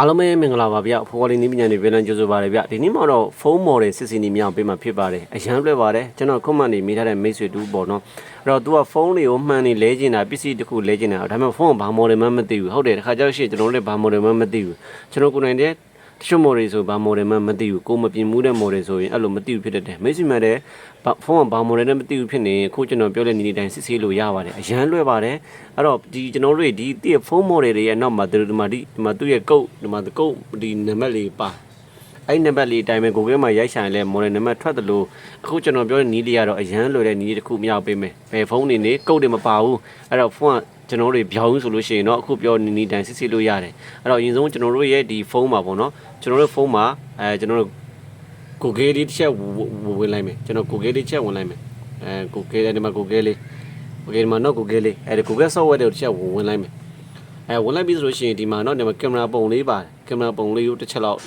အားလုံးပဲမင်္ဂလာပါဗျအဖိုးဝါလေးနီးပညာတွေပြန်လည်ကြိုဆိုပါရဗျဒီနေ့မှာတော့ဖုန်းမော်ဒယ်စစ်စီနီမြောင်ပေးမှာဖြစ်ပါတယ်အရန်လွယ်ပါတယ်ကျွန်တော်ခုမှတ်နေမိထားတဲ့မိတ်ဆွေတူပေါ့နော်အဲ့တော့ तू ကဖုန်းတွေကိုမှန်နေလဲကျင်တာပစ္စည်းတစ်ခုလဲကျင်တာဒါပေမဲ့ဖုန်းကဘာမော်ဒယ်မှမသိဘူးဟုတ်တယ်တခါကြောက်ရှိကျွန်တော်တို့လည်းဘာမော်ဒယ်မှမသိဘူးကျွန်တော်ကိုယ်တိုင်တည်း တချို့မော်ဒယ်ဆိုဘာမော်ဒယ်မှမသိဘူးကိုမပြင်မှုတဲ့မော်ဒယ်ဆိုရင်အဲ့လိုမသိဘူးဖြစ်တတ်တယ်မိတ်ဆွေမှတဲ့ဖုန်းကဘာမော်ဒယ်နဲ့မသိဘူးဖြစ်နေခုကျွန်တော်ပြောတဲ့နေနေတိုင်းစစ်ဆေးလို့ရပါတယ်အရန်လွယ်ပါတယ်အဲ့တော့ဒီကျွန်တော်တို့ဒီတည့်ဖုန်းမော်ဒယ်တွေရဲ့နောက်မှာဒီမှာဒီမှာသူ့ရဲ့ကုတ်ဒီမှာကုတ်ဒီနံပါတ်လေးပါအဲ့နံပါတ်လေးအတိုင်းပဲ Google မှာရိုက်ဆိုင်လဲ model နံပါတ်ထွက်သလိုအခုကျွန်တော်ပြောတဲ့နီးလေးကတော့အရန်လွယ်တဲ့နီးတစ်ခုမရောက်ပေးမယ်ဘယ်ဖုန်းနေနေကုတ်တွေမပါဘူးအဲ့တော့ဖုန်းက ကျွန်တော်တို့တွေပြောင်းဆိုလို့ရှိရင်တော့အခုပြောနီးနီးတိုင်းစစ်စစ်လို့ရတယ်အဲ့တော့အရင်ဆုံးကျွန်တော်တို့ရဲ့ဒီဖုန်းမှာပေါ့နော်ကျွန်တော်တို့ဖုန်းမှာအဲကျွန်တော်တို့ Google လေးတစ်ချက်ဝင်လိုက်မယ်ကျွန်တော် Google လေးတစ်ချက်ဝင်လိုက်မယ်အဲ Google လေးဒီမှာ Google လေး Google ဒီမှာတော့ Google လေးအဲဒီ Google software တွေတစ်ချက်ဝင်လိုက်မယ်အဲဝင်လိုက်ပြီဆိုလို့ရှိရင်ဒီမှာတော့ဒီမှာကင်မရာပုံလေးပါတယ်ကင်မရာပုံလေးကိုတစ်ချက်လောက်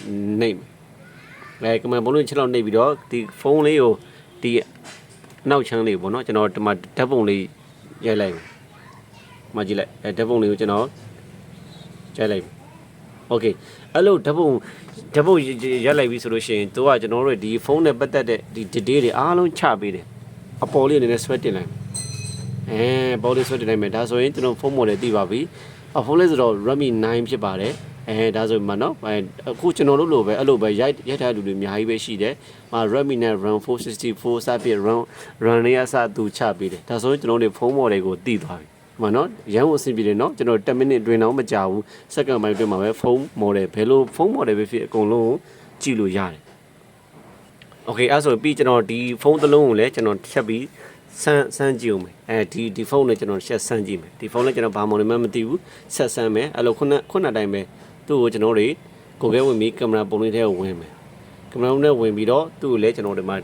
နှိပ်မယ်အဲကမန်ဘုံလေးချက်လောက်နှိပ်ပြီးတော့ဒီဖုန်းလေးကိုဒီနောက်ချမ်းလေးပေါ့နော်ကျွန်တော်ဒီမှာဓာတ်ပုံလေးရိုက်လိုက်မယ်။ မကြည့်လိုက်အဲဓာတ်ပုံလေးကိုကျွန်တော်ရိုက်လိုက်မယ်။ Okay အဲ့လိုဓာတ်ပုံဓာတ်ပုံရိုက်လိုက်ပြီဆိုလို့ရှိရင်သူကကျွန်တော်တို့ဒီဖုန်းနဲ့ပတ်သက်တဲ့ဒီ detail တွေအားလုံးချပေးတယ်။အပေါ်လေးအနေနဲ့ဆွဲတင်လိုက်မယ်။အဲပေါ်လေးဆွဲတင်လိုက်မယ်ဒါဆိုရင်ကျွန်တော်ဖုန်းမော်ဒယ်သိပါပြီ။အဖုန်းလေးဆိုတော့ Redmi 9ဖြစ်ပါတယ်။အဲဒါဆိုမှနော်အဲအခုကျွန်တော်တို့လိုပဲအဲ့လိုပဲရိုက်ရိုက်ထားတဲ့လူတွေအများကြီးပဲရှိတယ်။မာ Redmi နဲ့ RAM 464စပ်ပြ RAM RAM လေးအစသူချပေးတယ်။ဒါဆိုရင်ကျွန်တော်တို့ဖုန်းမော်ဒယ်ကိုသိသွားပြီ။ မှန်နော်ရန်ကိုအဆင်ပြေတယ်နော်ကျွန်တော်10မိနစ်အတွင်းတော့မကြာဘူးစက္ကန့်ပိုင်းအတွင်းမှာပဲဖုန်းမော်ဒယ်ဘယ်လိုဖုန်းမော်ဒယ်ပဲဖြစ်အကုန်လုံးကြည့်လို့ရတယ်။ Okay အဲ့ဆိုပြီးကျွန်တော်ဒီဖုန်းတစ်လုံးကိုလည်းကျွန်တော်ဖြတ်ပြီးဆန်းဆန်းကြည့်အောင်မယ်အဲဒီဒီဖုန်းနဲ့ကျွန်တော်ရှက်ဆန်းကြည့်မယ်ဒီဖုန်းနဲ့ကျွန်တော်ဘာမှလည်းမသိဘူးဆက်ဆန်းမယ်အဲ့လိုခုနခုနတိုင်းပဲသူ့ကိုကျွန်တော်တွေကိုယ်ကဲဝင်ပြီးကင်မရာပုံလေးထဲကိုဝင်မယ်ကင်မရာပုံနဲ့ဝင်ပြီးတော့သူ့ကိုလည်းကျွန်တော်ဒီမှာ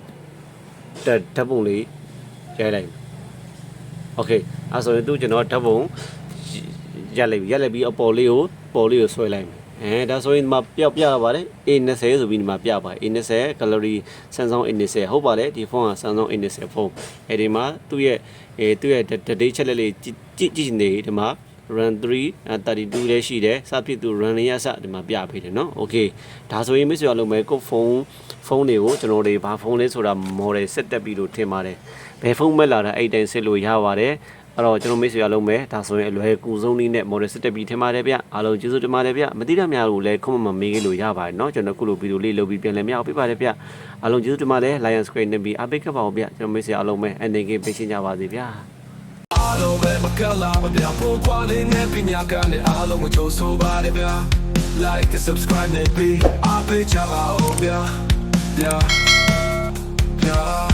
တက်ဓာတ်ပုံလေးရိုက်လိုက်မယ် โอเคအဲ့ဆိုရင်သူ့ကျွန်တော်ဓာတ်ပုံရက်လိုက်ပြီရက်လိုက်ပြီးအပေါ်လေးကိုပေါ်လေးကိုဆွဲလိုက်မယ်အဲဒါဆိုရင်ဒီမှာပျောက်ပြရပါတယ် A20 ဆိုပြီးဒီမှာပြပါ A20 gallery Samsung A20 ဟုတ်ပါတယ်ဒီဖုန်းက Samsung A20 ဖုန်းအဲဒီမှာသူ့ရဲ့အဲသူ့ရဲ့ date ချက်လက်လေးကြည့်ကြည့်ကြည့်နေဒီမှာ run 3 32လည်းရှိတယ်စဖြစ်သူ run လေးရစဒီမှာပြပေးတယ်เนาะ okay ဒါဆိုရင်မိတ်ဆွေအလုံးပဲကိုဖုန်း ဖုန်းတွေကိုကျွန်တော်တွေဘာဖုန်းလဲဆိုတာ model ဆက်တက်ပြီးလို့ထင်ပါတယ်ဘယ်ဖုန်းမဲ့လာတာအဲ့တိုင်းစစ်လို့ရပါတယ်အဲ့တော့ကျွန်တော်မိတ်ဆွေအလုံးပဲဒါဆိုရင်အလွယ်ကူဆုံးနည်းနဲ့ model ဆက်တက်ပြီးထင်ပါတယ်ဗျအားလုံးကျေးဇူးတင်ပါတယ်ဗျမသိတဲ့များကိုလည်းခုမှမမေးခဲ့လို့ရပါတယ်เนาะကျွန်တော်ခုလိုဗီဒီယိုလေးလုပ်ပြီးပြန်လည်မြောက်ပေးပါတယ်ဗျအားလုံးကျေးဇူးတင်ပါတယ် Lion Square နဲ့ပြီးအပိတ်ကပ်ပါအောင်ဗျကျွန်တော်မိတ်ဆွေအလုံးပဲ NNK ပေးရှင်းကြပါစေဗျာ အားလုံးပဲမကလာမပြဖို့ကွာလေးနဲ့ပညာကနဲ့အားလုံးကိုကြိုးဆိုပါတယ်ဗျာ like and subscribe နဲ့ပြီးအားပေးကြပါဦးဗျာ yeah, yeah.